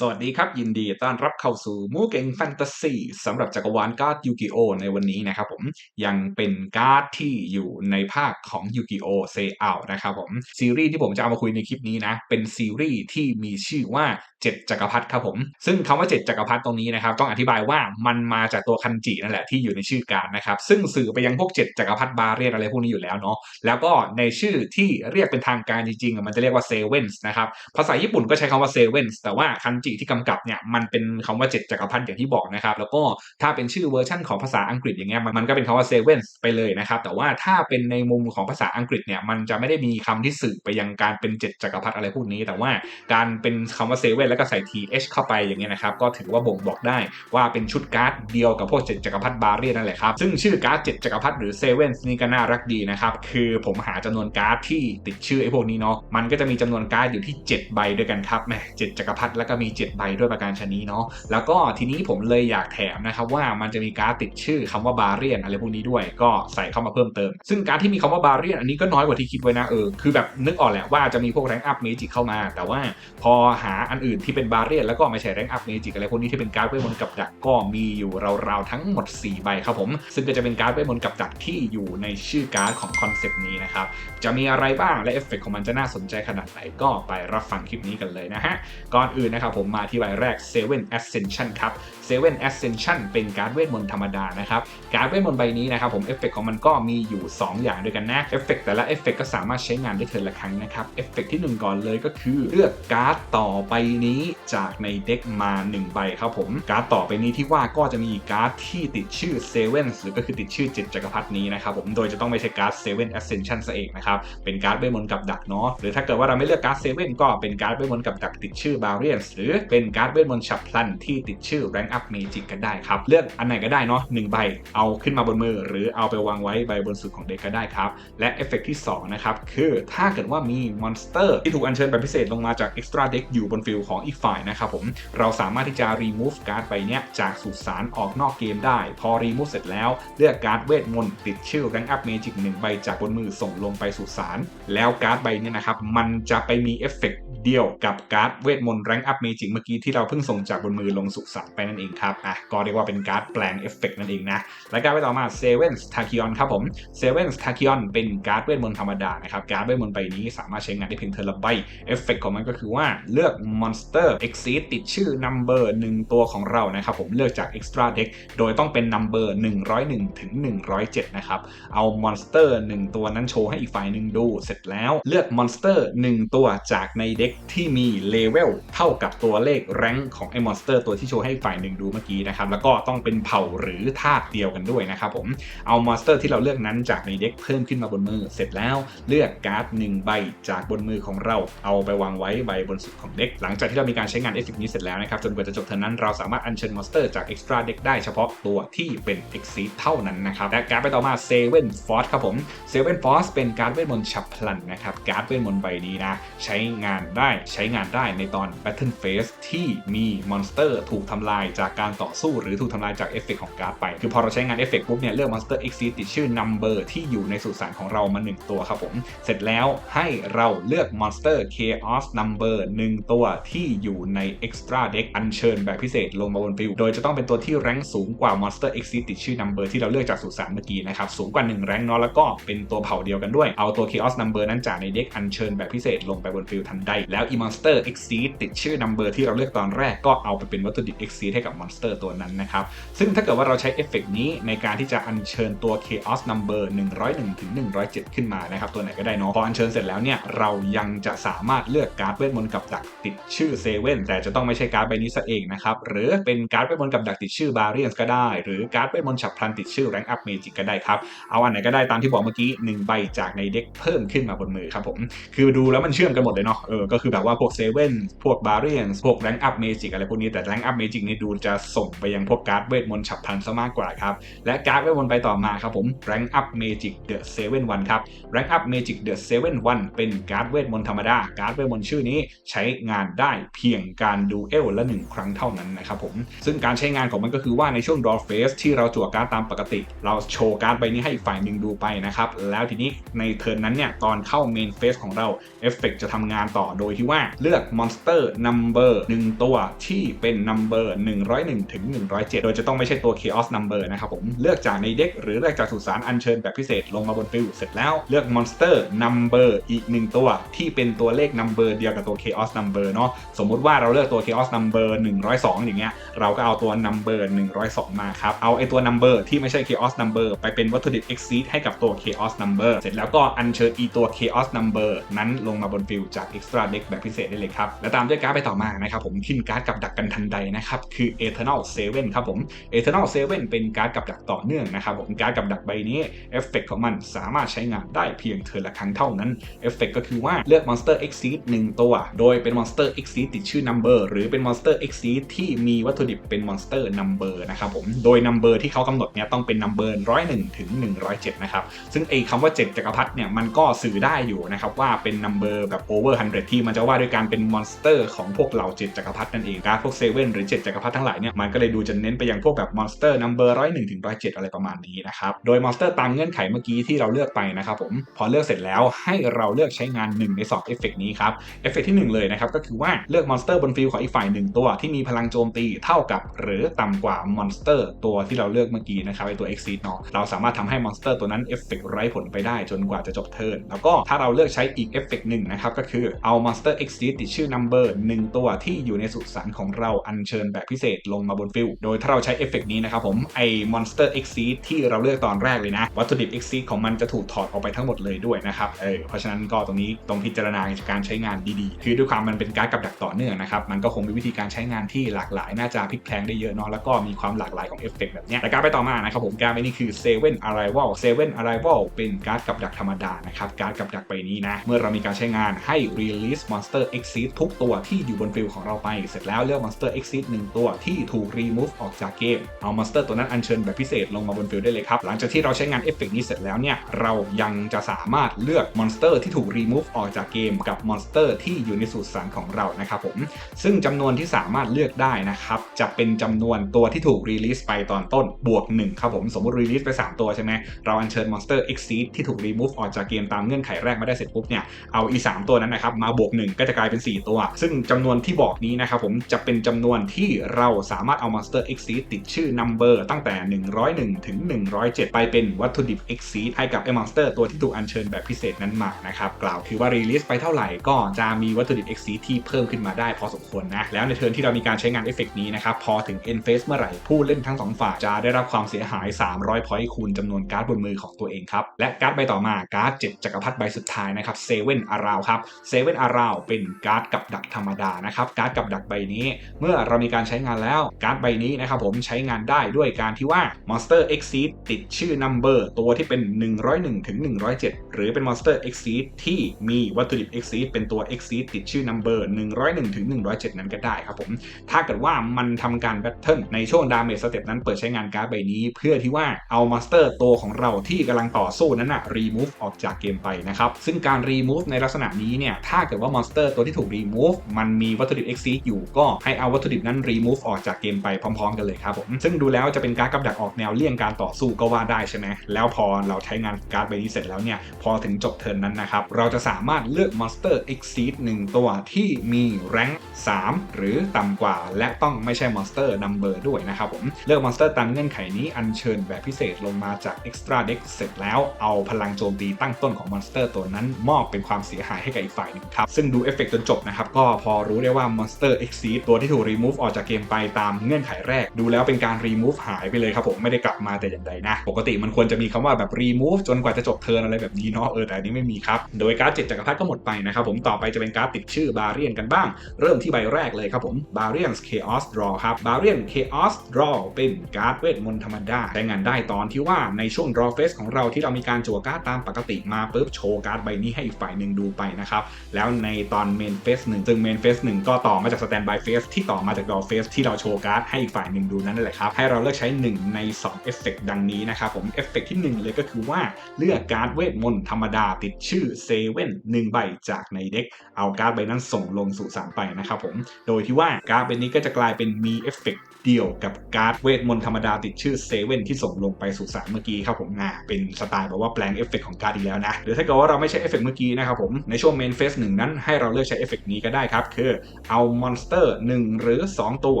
สวัสดีครับ ยินดีต้อนรับเข้าสู่มูเก่งแฟนตาซีสำหรับจักรวาลการ์ดยูกิโอในวันนี้นะครับผมยังเป็นการ์ดที่อยู่ในภาคของยูกิโอเซอานะครับผมซีรีส์ที่ผมจะเอามาคุยในคลิปนี้นะ เป็นซีรีส์ที่มีชื่อว่า 7 จักรพรรดิครับผม ซึ่งคำว่า 7 จักรพรรดิตรงนี้นะครับ ต้องอธิบายว่ามันมาจากตัวคันจินั่นแหละที่อยู่ในชื่อการ์ดนะครับ ซึ่งสื่อไปยังพวก 7 จักรพรรดิบาเรียนอะไรพวกนี้อยู่แล้วเนาะแล้วก็ในชื่อที่เรียกเป็นทางการจริงๆมันจะเรียกว่าเซเว่นส์นะครับภาษาญี่ปุ่นก็ใช้คำว่าเซเว่นส์แต่ว่าคันจิที่กำกับเนี่ยมันเป็นคำว่า7จักรพรรดิอย่างที่บอกนะครับ แล้วก็ถ้าเป็นชื่อเวอร์ชั่นของภาษาอังกฤษอย่างเงี้ยมันก็เป็นคำว่าเซเว่นไปเลยนะครับ แต่ว่าถ้าเป็นในมุมของภาษาอังกฤษเนี่ยมันจะไม่ได้มีคำที่สื่อไปยังการเป็น7จักรพรรดิอะไรพวกนี้ แต่ว่าการเป็นคำว่าเซเว่นแล้วก็ใส่ th เข้าไปอย่างเงี้ยนะครับก็ถือว่าบ่งบอกได้ว่าเป็นชุดการ์ดเดียวกับพวก7จักรพรรดิบาเรียนั่นแหละครับซึ่งชื่อการ์ด7จักรพรรดิหรือเซเว่นนี่ก็น่ารักดีนะครับคือผมหาจำนวนการ์ดที่ติดชื่อไอ้พวกนี้เนาะมันก็จะมีจำนวนการ์ดอยู่ที่ 7 ใบด้วยกันครับแหมเจ็ดจักรพรรดิแล้วก็มี7ใบด้วยประการชนีเนาะแล้วก็ทีนี้ผมเลยอยากแถมนะครับว่ามันจะมีการ์ดติดชื่อคำว่าบาเรียนอะไรพวกนี้ด้วยก็ใส่เข้ามาเพิ่มเติม ซึ่งการที่มีคำว่าบาเรียนอันนี้ก็น้อยกว่าที่คิดไว้นะเออคือแบบนึกออกแหละว่าจะมีพวกแรงอัพเมจิกเข้ามา แต่ว่าพอหาอันอื่นที่เป็นบาเรียนแล้วก็ไม่ใช่แรงอัพเมจิกอะไรพวกนี้ที่เป็นการ์ดเวทมนต์กับดักก็มีอยู่ราวๆทั้งหมด 4 ใบครับผม ซึ่งก็จะเป็นการ์ดเวทมนต์กับดักที่อยู่ในชื่อการ์ดของคอนเซปต์นี้นะครับจะมีอะไรบ้างและเอฟเฟกของมันจะน่าสนใจขนาดไหนก็ไปรับฟังคลิปนี้กันเลยนะฮะก่อนอื่นนะครับผมมาที่ใบแรก Seven Ascension ครับ Seven Ascension เป็นการ์ดเวทมนต์ธรรมดานะครับ การ์ดเวทมนต์ใบนี้นะครับผมเอฟเฟกของมันก็มีอยู่ 2 อย่างด้วยกันนะเอฟเฟกแต่ละเอฟเฟกก็สามารถใช้งานได้เทินละครั้งนะครับเอฟเฟกที่ 1 ก่อนเลยก็คือ เลือกการ์ดต่อไปนี้จากในเด็กมา 1 ใบครับผม การ์ดต่อไปนี้ที่ว่าก็จะมีการ์ดที่ติดชื่อ Seven หรือก็คือติดชื่อ7จักรพรรดินี้นะครับผมโดยจะต้องไม่ใช่การ์ด Seven Ascension ซะเองนะครับเป็นการ์ดเวทมนต์กับดักเนาะหรือถ้าเกิดว่าเราไม่เลือกการ์ด Seven ก็เป็นการ์ดเวทมนต์กับดักติดชื่อ Barriers หรือเป็นการ์ดเวทมนต์ฉับพลันที่ติดชื่อ Rank Up Magic กันได้ครับ เลือกอันไหนก็ได้เนาะหนึ่งใบเอาขึ้นมาบนมือ หรือเอาไปวางไว้ใบบนสุดของเด็กก็ได้ครับ และเอฟเฟกที่2นะครับคือถ้าเกิดว่ามีมอนสเตอร์ที่ถูกอัญเชิญแบบพิเศษลงมาจาก Extra Deck อยู่บนฟิลของอีกฝ่ายนะครับผมเราสามารถที่จะ remove การ์ดใบเนี้ยจากสุสานออกนอกเกมได้ พอ remove เสร็จแล้ว เลือกการ์ดเวทมนต์ติดชื่อ Rank Up Magic 1ใบจากบนมือส่งลงไปสุสานแล้วการ์ดใบเนี้ยนะครับมันจะไปมีเอฟเฟกเดียวกับการ์ดเวทมนต์ Rank Up Magic เมื่สิ่งเมื่อกี้ที่เราเพิ่งส่งจากบนมือลงสุสานไปนั่นเองครับอะก็เรียกว่าเป็นการ์ดแปลงเอฟเฟกนั่นเองนะและการ์ดไปต่อมาเซเว่นส์ทาคิออนครับผมเซเว่นส์ทาคิออนเป็นการ์ดเวทมนต์ธรรมดานะครับการ์ดเวทมนต์ใบนี้สามารถใช้งานได้เพียงเทอร์ละใบเอฟเฟกของมันก็คือว่าเลือกมอนสเตอร์เอ็กซีติดชื่อนัมเบอร์หนึ่งตัวของเรานะครับผมเลือกจาก Extra Deck โดยต้องเป็นนัมเบอร์101ถึง107นะครับเอามอนสเตอร์1ตัวนั้นโชว์ให้อีกฝ่ายหนึ่งดูเสร็จแล้วเลือกมอนสเตอร์1ตัวจากในเด็กที่มีเลเวลเท่ากับตัววเลขแรงของไอ้มอนสเตอร์ตัวที่โชว์ให้ฝ่ายหนึ่งดูเมื่อกี้นะครับ แล้วก็ต้องเป็นเผ่าหรือธาตุเดียวกันด้วยนะครับผม เอามอนสเตอร์ที่เราเลือกนั้นจากในเด็กเพิ่มขึ้นมาบนมือ เสร็จแล้วเลือกการ์ดหนึ่งใบจากบนมือของเรา เอาไปวางไว้ใบบนสุดของเด็ก หลังจากที่เรามีการใช้งานเอฟเฟกนี้เสร็จแล้วนะครับ จนกว่าจะจบเท่านั้นเราสามารถอัญเชิญมอนสเตอร์จาก Extra Deck ได้เฉพาะตัวที่เป็น Exceed เท่านั้นนะครับ และการ์ดไปต่อมาเซเว่นฟอร์ครับผมเซเว่นฟอร์เป็นการ์ดเวทมนต์ฉับพลันนะครับการ์ดเวทมนต์ใบนี้นะใช้งานได้ใช้งานได้ในตอน Battle Phase ที่มีมอนสเตอร์ถูกทำลายจากการต่อสู้หรือถูกทำลายจากเอฟเฟกของการ์ดไป คือพอเราใช้งานเอฟเฟกปุ๊บเนี่ยเลือกมอนสเตอร์ Exceed ติดชื่อ Number ที่อยู่ในสุสานของเรามา 1 ตัวครับผม เสร็จแล้วให้เราเลือกมอนสเตอร์ Chaos Number 1ตัวที่อยู่ใน Extra Deck อัญเชิญแบบพิเศษลงมาบนฟิลโดยจะต้องเป็นตัวที่แรงสูงกว่ามอนสเตอร์ Exceed ติดชื่อ Number ที่เราเลือกจากสุสานเมื่อกี้นะครับสูงกว่า1แรงเนาะแล้วก็เป็นตัวเผ่าเดียวกันด้วยเอาตัว Chaos Number นั้นจากในเด็กอัญเชิญแบบพิเศษลงไปบนฟิลทันใดแล้วอีมอนสเตอร์ Exceed ติดชื่อ Number ที่เราเลือกตอนแรกก็เอาไปเป็นวัตถุดิบ Exceed ให้กับมอนสเตอร์ตัวนั้นนะครับ ซึ่งถ้าเกิดว่าเราใช้เอฟเฟกนี้ในการที่จะอัญเชิญตัว Chaos Number 101ถึง107 ขึ้นมานะครับ ตัวไหนก็ได้เนาะพออัญเชิญเสร็จแล้วเนี่ยเรายังจะสามารถเลือกการ์ดเวทมนต์กับดักติดชื่อเซเว่นแต่จะต้องไม่ใช่การ์ดใบนี้ซะเองนะครับหรือเป็นการ์ดเวทมนต์กับดักติดชื่อบาเรียนก็ได้ หรือการ์ดเวทมนต์ฉับพลันติดชื่อแรงอัพเมจิกก็ได้ครับเอาอันไหนก็ได้ตามที่บอกเมื่อกี้1ใบจากในเด็กเพิ่มขึ้นมาบนมือครับผมคือดูแล้วมันเชื่อมกันหมดเลยเนาะเออก็คือแบบว่าพวกเซเว่นพวกบาเรียนพวกแรงอัพเมจิกอะไรพวกนี้แต่แรงอัพเมจิกนี่ดูจะส่งไปยังพวกการ์ดเวทมนต์ฉับพลันซะมากกว่าครับและการ์ดเวทมนต์ไปต่อมาครับผม Rank Up Magic The 7 1ครับ Rank Up Magic The 7 1เว่นวันเป็นการ์ดเวทมนต์ธรรมดาการ์ดเวทมนต์ชื่อนี้ใช้งานได้เพียงการดูเอลละหนึ่งครั้งเท่านั้นนะครับผมซึ่งการใช้งานของมันก็คือว่าในช่วง Draw Phase ที่เราจั่วการ์ดตามปกติ เราโชว์การ์ดใบนี้ให้อีกฝ่ายหนึ่งดูไปนะครับแล้วทีนี้ในเทิร์นนั้นเนี่ยตอนเข้า Main Phase ของเราเอฟเฟกจะทำงานต่อโดยที่ว่าเลือก Monster Number number 1 ตัวที่เป็น number 101ถึง107 โดยจะต้องไม่ใช่ตัว chaos number นะครับผม เลือกจากในเด็กหรือเลือกจากสุสานอัญเชิญแบบพิเศษลงมาบนฟิลเสร็จแล้วเลือก monster number อีก 1 ตัวที่เป็นตัวเลข number เดียวกับตัว chaos number เนาะสมมุติว่าเราเลือกตัว chaos number 102 อย่างเงี้ยเราก็เอาตัว number 102 มาครับ เอาไอตัว number ที่ไม่ใช่ chaos number ไปเป็นวัตถุดิบ exceed ให้กับตัว chaos number เสร็จแล้วก็อัญเชิญอีตัว chaos number นั้นลงมาบนฟิลจาก extra deck แบบพิเศษได้เลยครับ และตามด้วยการ์ดไปต่อมานะครับผมขึ้นการ์ดกับดักกันทันใดนะครับคือ eternal seven ครับผม eternal seven เป็นการ์ดกับดักต่อเนื่องนะครับผมการ์ดกับดักใบนี้เอฟเฟกของมันสามารถใช้งานได้เพียงเทิร์นละครั้งเท่านั้นเอฟเฟกก็คือว่าเลือก monster exceed 1 ตัว โดยเป็น monster exceed ติดชื่อ number หรือเป็น monster exceed ที่มีวัตถุดิบเป็น monster number นะครับผมโดย number ที่เขากำหนดเนี่ยต้องเป็น number 101ถึง107นะครับซึ่งไอ้คำว่า 7 จักรพรรดิเนี่ยมันก็สื่อได้อยู่นะครับว่าเป็น number แบบ over 100 ที่มันจะว่าด้วยการเป็น monster ของพวกเหล่า7จักรพรรดินั่นเองการพวก7หรือ7จักรพรรดิทั้งหลายเนี่ยมันก็เลยดูจะเน้นไปยังพวกแบบ monster number 101ถึง107อะไรประมาณนี้นะครับโดย monster ตามเงื่อนไขเมื่อกี้ที่เราเลือกไปนะครับผมพอเลือกเสร็จแล้วให้เราเลือกใช้งาน1ใน2เอฟเฟกนี้ครับเอฟเฟกที่ 1 เลยนะครับก็คือว่าเลือก monster บนฟิลของอีกฝ่าย1ตัวที่มีพลังโจมตีเท่ากับ หรือต่ำกว่า monster ตัวที่เราเลือกเมื่อกี้นะครับไอตัว exceed เนาะเราสามารถทำให้ monster ตัวนั้นเอฟเฟกไร้ผลไปได้จนกว่าจะจบเทิร์นแล้วก็ถ้าเราเลือกใช้อีกเอฟเฟกหนึ่งนะครับก็คือเอา monster exceed ติดชื่อ number 1ตัวที่อยู่ในสุสานของเราอัญเชิญแบบพิเศษลงมาบนฟิลโดยถ้าเราใช้เอฟเฟกนี้นะครับผมไอ monster exceed ที่เราเลือกตอนแรกเลยนะ วัตถุดิบ exceed ของมันจะถูกถอดออกไปทั้งหมดเลยด้วยนะครับเออเพราะฉะนั้นก็ตรงนี้ต้องพิจารณาการใช้งานดีๆ คือด้วยความมันเป็นการกับดักต่อเนื่องนะครับมันก็คงมีวิธีการใช้งานที่หลากหลายน่าจะพลิกแพลงได้เยอะเนาะแล้วก็มีความหลากหลายของเอฟเฟกแบบนี้แต่การไปต่อมานะครับผมการไปนี่คือ Seven Arrival Seven Arrival เป็นการ์ดกับดักธรรมดานะครับการ์ดกับดักใบนี้นะเมื่อเรามีการใช้งานให้ release monster exceed ทุกตัวที่อยู่บนฟิลของเราไป เสร็จแล้วเลือก monster exceed 1ตัวที่ถูก remove ออกจากเกม เอา monster ตัวนั้นอัญเชิญแบบพิเศษลงมาบนฟิลได้เลยครับ หลังจากที่เราใช้งานเอฟเฟกนี้เสร็จแล้วเนี่ย เรายังจะสามารถเลือก monster ที่ถูก remove ออกจากเกมกับ monster ที่อยู่ในสุสานของเรานะครับผม ซึ่งจำนวนที่สามารถเลือกได้นะครับ จะเป็นจำนวนตัวที่ถูก release ไปตอนต้นบวก1ครับผมสมมติ release ไป 3 ตัวใช่ไหมเราอัญเชิญ monster exceed ที่ถูก remove ออกจากเกมตามเงื่อนไขแรกมาได้เสร็จปุ๊บเนี่ยเอาอี3ตัวนั้นนะครับมาบวก1ก็จะกลายเป็น 4 ตัว ซึ่งจำนวนที่บอกนี้นะครับผมจะเป็นจำนวนที่เราสามารถเอา monster exceed ติดชื่อ number ตั้งแต่ 101 ถึง 107 ไปเป็นวัตถุดิบ exceed ให้กับไอ้ monster ตัวที่ถูกอัญเชิญแบบพิเศษนั้นมานะครับ กล่าวคือว่า release ไปเท่าไหร่ก็จะมีวัตถุดิบ exceed ที่เพิ่มขึ้นมาได้พอสมควรนะ แล้วในเทิร์นที่เรามีการใช้งานเอฟเฟกนี้นะครับ พอถึง end phase เมื่อไหร่ผู้เล่นทั้งสองฝ่ายจะได้รับความเสียหาย 300 point คูณจำนวนการ์ดบนมือของตัวเองครับ และการ์ดใบต่อมาการ์ด7จักรพรรดิใบสุดท้ายนะครับเซเว่นอาราวครับเซเว่นอาราวเป็นการ์ดกับดักธรรมดานะครับการ์ดกับดักใบนี้ เมื่อเรามีการใช้งานแล้วการ์ดใบนี้นะครับผมใช้งานได้ด้วยการที่ว่า Monster Exceed ติดชื่อ Number ตัวที่เป็น 101ถึง107 หรือเป็น Monster Exceed ที่มีวัตถุดิบ Exceed เป็นตัว Exceed ติดชื่อ Number 101ถึง107 นั้นก็ได้ครับผม ถ้าเกิดว่ามันทำการแบทเทิลในช่วงดาเมจสเต็ปนั้นเปิดใช้งานการ์ดใบนี้ เพื่อที่ว่าเอามาสเตอร์ตัวของเราที่กำลังต่อสู้นั้นนะรีมูฟออกจากเกมไปนะครับซึ่งการรีมูฟในลักษณะนี้เนี่ยถ้าเกิดว่ามอนสเตอร์ตัวที่ถูกรีมูฟมันมีวัตถุดิบ Exceed อยู่ก็ให้เอาวัตถุดิบนั้นรีมูฟออกจากเกมไปพร้อม ๆ กันเลยครับผมซึ่งดูแล้วจะเป็นการกับดักออกแนวเลี่ยงการต่อสู้ก็ว่าได้ใช่ไหมแล้วพอเราใช้งานการ์ดใบนี้เสร็จแล้วเนี่ยพอถึงจบเทิร์นนั้นนะครับเราจะสามารถเลือกมอนสเตอร์ Exceed 1 ตัวที่มีแรง3หรือต่ำกว่า และต้องไม่ใช่มอนสเตอร์นัมเบอร์ด้วยนะครับผมเลือกมอนสเตอร์ตามเงื่อนไขนี้อัญเชิญแบบพิเศษลงมาจาก Extra Deck เสร็จแล้วเอาพลังโจมตีตั้งต้นของมอนสเตอร์ตัวนั้นมอบเป็นความเสียหายให้กับอีกฝ่ายหนึ่งครับซึ่งดูเอฟเฟกต์จนจบนะครับก็พอรู้ได้ว่ามอนสเตอร์ Exceed ตัวที่ถูก remove ออกจากเกมไปตามเงื่อนไขแรก ดูแล้วเป็นการ remove หายไปเลยครับผมไม่ได้กลับมาแต่อย่างใดนะ ปกติมันควรจะมีคำว่าแบบ remove จนกว่าจะจบเทิร์นอะไรแบบนี้เนาะเออแต่อันนี้ไม่มีครับ โดยการ์ดเจ็ดจักรพรรดิก็หมดไปนะครับผมต่อไปจะเป็นการ์ดติดชื่อบาเรียนกันบ้าง เริ่มที่ใบแรกเลยครับผม Barian's Chaos Draw ครับ Barian Chaos Draw เป็นการ์ดเวทมนต์ธรรมดาใช้งานได้ตอนที่ว่าในช่วง Draw Phase ของเราที่เรามีการจั่วการ์ดตามปกติมาปุ๊บโชว์การ์ดใบนี้ให้อีกฝ่ายหนึ่งดูไปนะครับแล้วในตอน Main Phase 1ซึ่ง Main Phase 1ก็ต่อมาจาก Standby Phase ที่ต่อมาจาก Draw Phase ที่เราโชว์การ์ดให้อีกฝ่ายหนึ่งดูนั่นแหละครับ ให้เราเลือกใช้ 1 ใน2เอฟเฟกดังนี้นะครับผมเอฟเฟกที่ 1 เลยก็คือว่าเลือกการ์ดเวทมนต์ธรรมดาติดชื่อเซเว่นหนึ่งใบจากในเด็กเอาการ์ดใบนั้นส่งลงสู่สารไปนะครับผมโดยที่ว่าการ์ดใบนี้ก็จะกลายเป็นมีเอฟเฟกเดียวกับการ์ดเวทมนต์ธรรมดาติดชื่อเซเว่นที่ส่งลงไปสู่สารเมื่อกี้ครับผมอ่าเป็นสไตล์แบบว่าแปลงเอฟเฟกของการ์ดอีกแล้วนะ หรือถ้าเกิดว่าเราไม่ใช้เอฟเฟกเมื่อกี้นะครับผม ในช่วงเมนเฟสหนึ่งนั้นให้เราเลือกใช้เอฟเฟกนี้ก็ได้ครับ คือเอามอนสเตอร์1หรือ 2 ตัว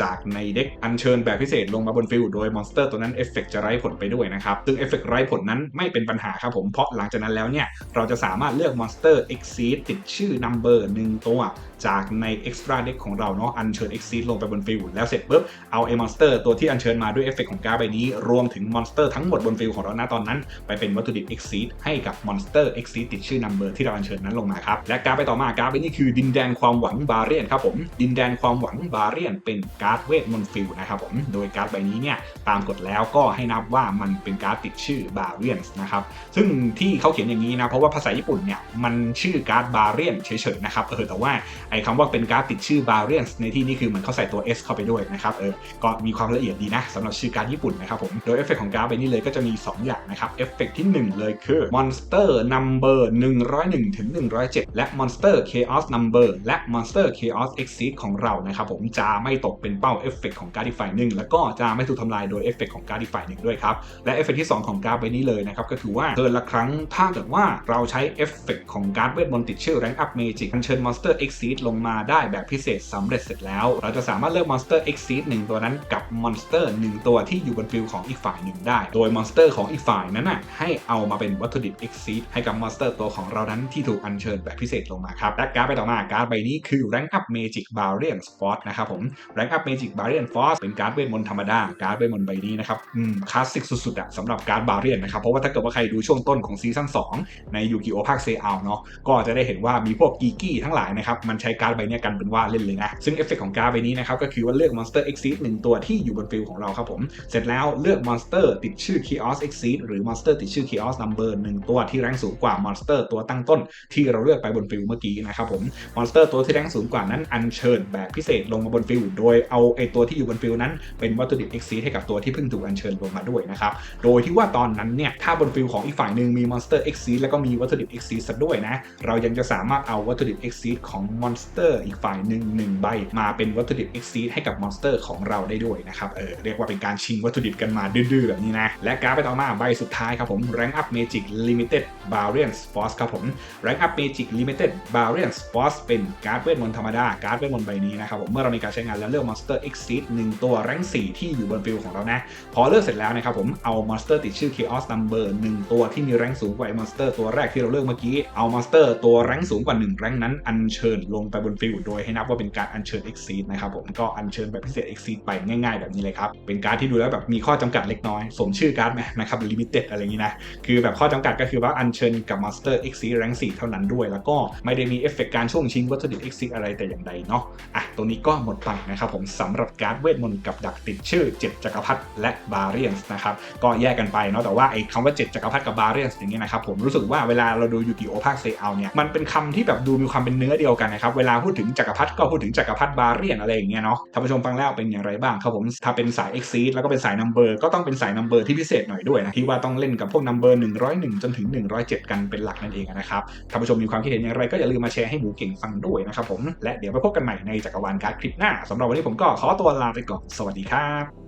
จากในเด็กอัญเชิญแบบพิเศษลงมาบนฟิลด์โดยมอนสเตอร์ตัวนั้นเอฟเฟกจะไร้ผลไปด้วยนะครับซึ่งเอฟเฟกไร้ผลนั้นไม่เป็นปัญหาครับผมเพราะหลังจากนั้นแล้วเนี่ยเราจะสามารถเลือกมอนสเตอร์ Exceed ติดชื่อ Number 1 ตัวจากใน Extra Deck ของเราเนาะอัญเชิญ Exceed ลงไปบนฟิลแล้วเสร็จปุ๊บเอาไอ้มอนสเตอร์ตัวที่อัญเชิญมาด้วยเอฟเฟกของการ์ดใบนี้ รวมถึงมอนสเตอร์ทั้งหมดบนฟิลของเราณตอนนั้น ไปเป็นวัตถุดิบ Exceed ให้กับมอนสเตอร์ Exceed ติดชื่อ Number ที่เราอัญเชิญนั้นลงมาครับและการ์ดไปต่อมาการ์ดใบนี้คือดินแดนความหวังบาเรียนครับผมดินแดนความหวังบาเรียนเป็นการ์ดเวทมนต์ฟิลนะครับผมโดยการ์ดใบนี้เนี่ยตามกฎแล้วก็ให้นับว่ามันเป็นการ์ดติดชื่อบาเรียนนะครับซึ่งที่เขาเขียนอย่างนี้นะเพราะว่าภาษาญี่ปุ่นเนี่ยมันชื่อการ์ดบาเรียนเฉยๆนะครับเออแต่ว่าไอ้คำว่าเป็นการ์ดติดชื่อบาเรียนในที่นี้คือเหมันเขาใส่ตัว S เข้าไปด้วยนะครับเออก็มีความละเอียดดีนะสำหรับชื่อการญี่ปุ่นนะครับผมโดยเอฟเฟกของการ์ดใบนี้เลยก็จะมี 2 อย่างนะครับเอฟเฟกที่ 1 เลยคือ Monster Number 101ถึง107 และ Monster Chaos Number และ Monster Chaos Exceed ของเรานะครับผมจะไม่ตกเป็นเป้าเอฟเฟกของการ์ดอีกฝ่ายหนึ่งแล้วก็จะไม่ถูกทำลายโดยเอฟเฟกของการ์ดอีกฝ่ายหนึ่งด้วยครับและเอฟเฟกที่ 2 ของการ์ดใบนี้เลยนะครับก็คือว่าเทิร์นละครั้งถ้าเกิดว่าเราใช้เอฟเฟกของการ์ดเวทมนต์ติดชื่อ Rank Up Magic อัญเชิญมอนสเตอร์เอ็กซี Exceed ลงมาได้แบบพิเศษสำเร็จเสร็จแล้ว เราจะสามารถเลือก Monster Exceed 1ตัวนั้นกับ Monster 1ตัวที่อยู่บนฟิลของอีกฝ่ายหนึ่งได้ โดย Monster ของอีกฝ่ายนั้นน่ะให้เอามาเป็นวัตถุดิบ Exceed ให้กับ Monster ตัวของเรานั้นที่ถูกอัญเชิญแบบพิเศษลงมาครับและการ์ดไปต่อมาการ์ดใบนี้คือ Rank Up Magic Barrier Force นะครับผม Rank Up Magic Barrier Force เป็นการ์ดเวทมนต์ธรรมดาการ์ดเวทมนต์ใบนี้นะครับอืมคลาสสิกสุดๆอะสำหรับการ์ดบาเรียนนะครับเพราะว่าถ้าเกิดว่าใครดูช่วงต้นของซีซั่น2ในยูกิโอภาคเซอาเนาะก็จะได้เห็นว่ามีพวกกีกี้ทั้งหลายนะครับมันใช้การ์ดใบนี้กันเป็นว่าเล่นเลยนะ ซึ่งเอฟเฟกของการ์ดใบนี้นะครับก็คือว่าเลือก Monster Exceed 1ตัวที่อยู่บนฟิลของเราครับผม เสร็จแล้วเลือก Monster ติดชื่อ Chaos Exceed หรือ Monster ติดชื่อ Chaos Number 1ตัวที่แรงสูงกว่า Monster ตัวตั้งต้น ที่เราเลือกไปบนฟิลเมื่อกี้นะครับผม Monster ตัวที่แรงสูงกว่านั้นอัญเชิญแบบพิเศษลงมาบนฟิลโดยเอาไอตัวที่อยู่บนฟิลนั้นเป็นวัตถุดิบ Exceed ให้กับตัวที่เพิ่งถูกอัญเชิญลงมาด้วยนะครับโดยที่ว่าตอนนั้นเนี่ยถ้าบนฟิลของอีกฝ่ายหนึ่งมี Monster Exceed แล้วก็มีวัตถุดิบ Exceed ซะด้วยนะเรายังจะสามารถเอาวัตถุดิบ Exceed ของ Monster อีอีกฝ่ายหนึ่งหนึ่งใบมาเป็นวัตถุดิบ Exceed ให้กับ Monster ของเราได้ด้วยนะครับเออเรียกว่าเป็นการชิงวัตถุดิบกันมาดื้อๆแบบนี้นะและการ์ดไปต่อมาใบสุดท้ายครับผม Rank Up Magic Limited Barrier Force ครับผม Rank Up Magic Limited Barrier Force เป็นการ์ดเวทมนต์ธรรมดาการ์ดเวทมนต์ใบนี้นะครับผมเมื่อเรามีการใช้งานแล้วเลือก Monster Exceed 1ตัวแรง4ที่อยู่บนฟิลของเรานะพอเลือกเสร็จแล้วนะครับผมเอา Monster ติดชื่อ Chaos Number 1ตัวที่มีแรงสูงกว่าไอ้ Monster ตัวแรกที่เราเลือกเมื่อกี้เอา Monster ตัวแรงสูงกว่า1แรงนั้นอัญเชิญลงไปบนฟิลโดยให้นับว่าเป็นการอัญเชิญ Exceed นะครับผมก็อัญเชิญแบบพิเศษ Exceed ไปง่ายๆ แบบนี้เลยครับ เป็นการ์ดที่ดูแล้วแบบมีข้อจำกัดเล็กน้อย สมชื่อการ์ดไหมนะครับ Limited อะไรอย่างนี้นะ คือแบบข้อจำกัดก็คือว่าอัญเชิญกับ Monster Exceed แรง4เท่านั้นด้วย แล้วก็ไม่ได้มีเอฟเฟกการช่วงชิงวัตถุดิบ Exceed อะไรแต่อย่างใดเนาะอะตรงนี้ก็หมดไปนะครับผมสำหรับการ์ดเวทมนต์กับดักติดชื่อ7จักรพรรดิและบาเรียนส์นะครับก็แยกกันไปเนาะแต่ว่าไอ้คำว่า7จักรพรรดิกับบาเรียนส์อย่างเงี้ยนะครับผมรู้สึกว่าเวลาเราดูยูกิโอภาคเซเอาเนี่ยมันเป็นคำที่แบบดูมีความเป็นเนื้อเดียวกันนะครับเวลาพูดถึงจักรพรรดิก็พูดถึงจักรพรรดิบาเรียนอะไรอย่างเงี้ยเนาะท่านผู้ชมฟังแล้วเป็นอย่างไรบ้างครับผมถ้าเป็นสาย Exceed แล้วก็เป็นสาย Number ก็ต้องเป็นสาย Number ที่พิเศษหน่อยด้วยนะที่ว่าต้องเล่นกับพวก Number 101 จนถึง 107 กันเป็นหลักนั่นเองนะครับท่านผู้ชมมีความคิดเห็นอย่างไรก็อย่าลืมมาแชร์ให้หมูเก่งฟังด้วยนะครับผมและเดี๋ยวไปพบกันใหม่ในจักรวาลการ์ดคลิปหน้าสำหรับวันนี้ผมก็ขอตัวลาไปก่อนสวัสดีครับ